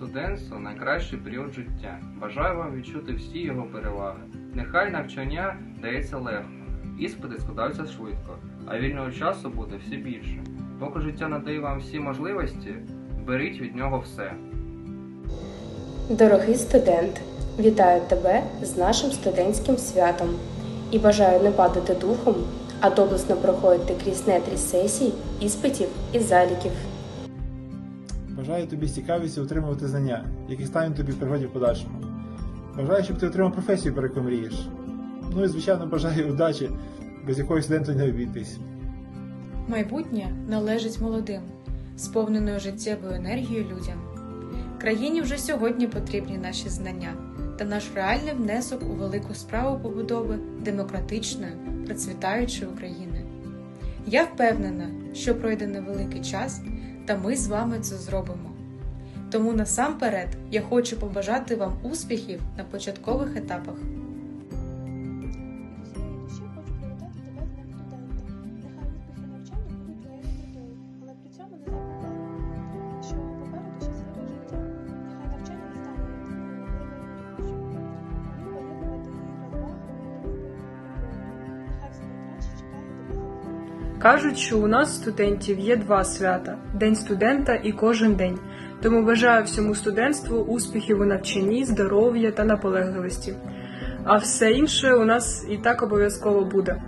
Студентство найкращий період життя. Бажаю вам відчути всі його переваги. Нехай навчання дається легко, іспити складаються швидко, а вільного часу буде все більше. Поки життя надає вам всі можливості, беріть від нього все. Дорогий студент, вітаю тебе з нашим студентським святом і бажаю не падати духом, а доблесно проходити крізь нетрі сесій, іспитів і заліків. Бажаю тобі з цікавістю отримувати знання, які стануть тобі в пригоді в подальшому. Бажаю, щоб ти отримав професію, про яку мрієш. Ну і, звичайно, бажаю удачі, без якої студенту не обійтись. Майбутнє належить молодим, сповненою життєвою енергією людям. Країні вже сьогодні потрібні наші знання та наш реальний внесок у велику справу побудови демократичної, процвітаючої України. Я впевнена, що пройде невеликий час, та ми з вами це зробимо. Тому насамперед я хочу побажати вам успіхів на початкових етапах. Кажуть, що у нас, студентів, є два свята День студента і кожен день. Тому бажаю всьому студентству успіхів у навчанні, здоров'я та наполегливості. А все інше у нас і так обов'язково буде.